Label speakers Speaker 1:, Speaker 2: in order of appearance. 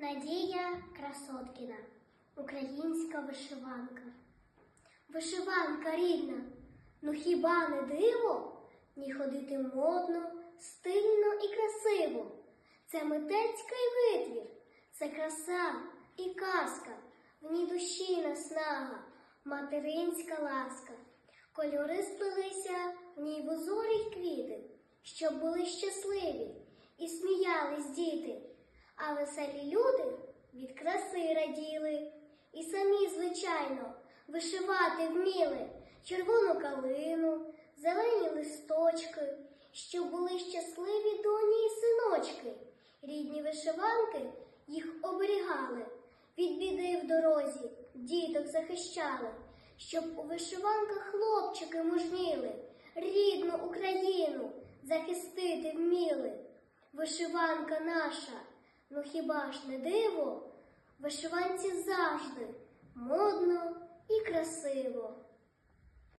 Speaker 1: Надія Красоткіна, українська вишиванка. Вишиванка рідна, ну хіба не диво? Ні ходити модно, стильно і красиво. Це митецький витвір, це краса і казка, в ній душі наснага, материнська ласка. Кольори сплелися, в ній в узорі й квіти, щоб були щасливі а веселі люди від краси раділи, і самі, звичайно, вишивати вміли червону калину, зелені листочки, щоб були щасливі доні і синочки. Рідні вишиванки їх оберігали, від біди в дорозі діток захищали, щоб у вишиванках хлопчики мужніли, рідну Україну захистити вміли. Вишиванка наша, ну хіба ж не диво? Вишиванці завжди модно.